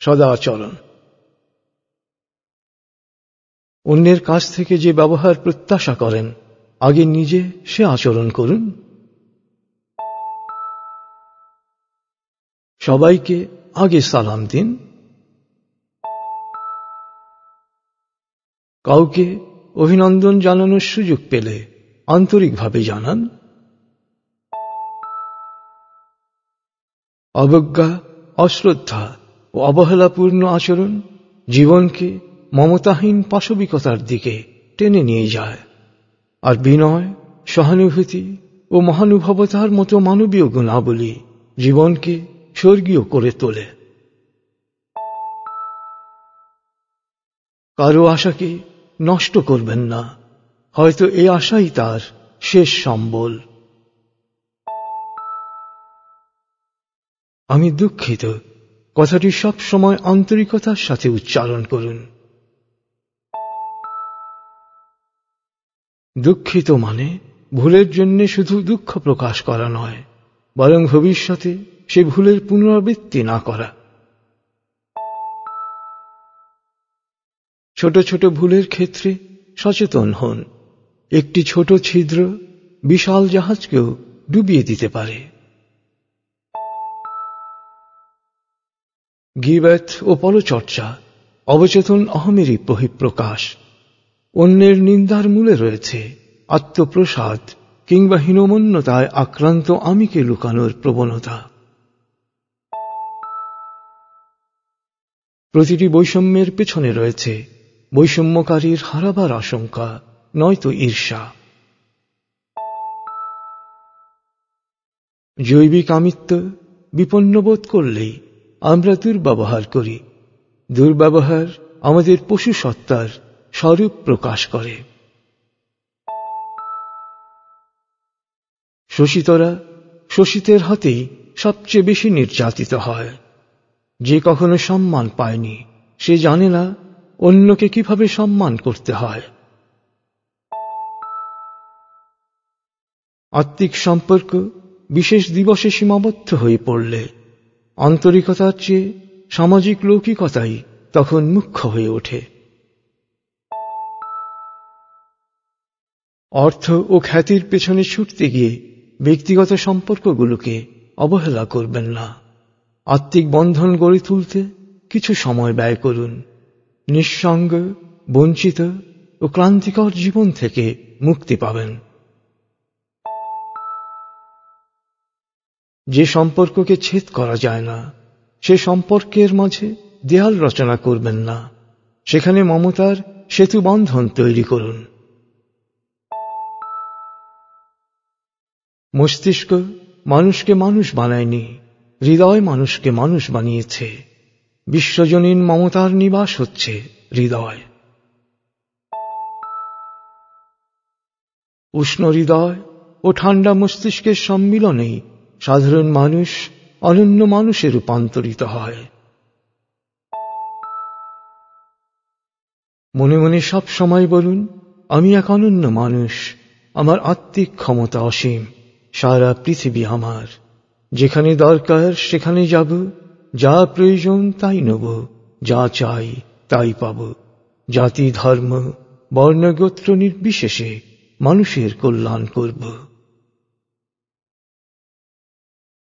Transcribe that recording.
সদাচরণ অন্যের কাছ থেকে যে ব্যবহার প্রত্যাশা করেন, আগে নিজে সে আচরণ করুন। সবাইকে আগে সালাম দিন। কাউকে অভিনন্দন জানানোর সুযোগ পেলে আন্তরিকভাবে জানান। অবজ্ঞা, অশ্রদ্ধা ও অবহেলাপূর্ণ আচরণ জীবনকে মমতাহীন পাশবিকতার দিকে টেনে নিয়ে যায়। আর বিনয়, সহানুভূতি ও মহানুভবতার মতো মানবীয় গুণাবলী জীবনকে স্বর্গীয় করে তোলে। কারও আশাকে নষ্ট করবেন না, হয়তো এই আশাই তার শেষ সম্বল। আমি দুঃখিত কথাটি সব সময় আন্তরিকতার সাথে উচ্চারণ করুন। দুঃখিত মানে ভুলের জন্য শুধু দুঃখ প্রকাশ করা নয়, বরং ভবিষ্যতে সে ভুলের পুনরাবৃত্তি না করা। ছোট ছোট ভুলের ক্ষেত্রে সচেতন হন। একটি ছোট ছিদ্র বিশাল জাহাজকেও ডুবিয়ে দিতে পারে। গিবাত ও পরচর্চা অবচেতন অহমেরই বহিঃপ্রকাশ। অন্যের নিন্দার মূলে রয়েছে আত্মপ্রসাদ কিংবা হীনমন্যতায় আক্রান্ত আমিকে লুকানোর প্রবণতা। প্রতিটি বৈষম্যের পেছনে রয়েছে বৈষম্যকারীর হারাবার আশঙ্কা, নয়তো ঈর্ষা। জৈবিক আমিত্ব বিপন্নবোধ করলেই আমরা দুর্ব্যবহার করি। দুর্ব্যবহার আমাদের পশু সত্তার স্বরূপ প্রকাশ করে। শোষিতরা শোষিতের হাতেই সবচেয়ে বেশি নির্যাতিত হয়। যে কখনো সম্মান পায়নি, সে জানে না অন্যকে কীভাবে সম্মান করতে হয়। আত্মিক সম্পর্ক বিশেষ দিবসে সীমাবদ্ধ হয়ে পড়লে আন্তরিকতার চেয়ে সামাজিক লৌকিকতাই তখন মুখ্য হয়ে ওঠে। অর্থ ও খ্যাতির পেছনে ছুটতে গিয়ে ব্যক্তিগত সম্পর্কগুলোকে অবহেলা করবেন না। আত্মিক বন্ধন গড়ে তুলতে কিছু সময় ব্যয় করুন। নিঃসঙ্গ, বঞ্চিত ও ক্লান্তিকর জীবন থেকে মুক্তি পাবেন। যে সম্পর্ককে ছেদ করা যায় না, সে সম্পর্কের মাঝে দেয়াল রচনা করবেন না। সেখানে মমতার সেতু বন্ধন তৈরি করুন। মস্তিষ্ক মানুষকে মানুষ বানায়নি, হৃদয় মানুষকে মানুষ বানিয়েছে। বিশ্বজনীন মমতার নিবাস হচ্ছে হৃদয়। উষ্ণ হৃদয় ও ঠান্ডা মস্তিষ্কের সম্মিলনেই সাধারণ মানুষ অনন্য মানুষে রূপান্তরিত হয়। মনে মনে সব সময় বলুন, আমি এক অনন্য মানুষ, আমার আত্মিক ক্ষমতা অসীম, সারা পৃথিবী আমার। যেখানে দরকার সেখানে যাব, যা প্রয়োজন তাই নেব, যা চাই তাই পাব। জাতি ধর্ম বর্ণগোত্র নির্বিশেষে মানুষের কল্যাণ করব।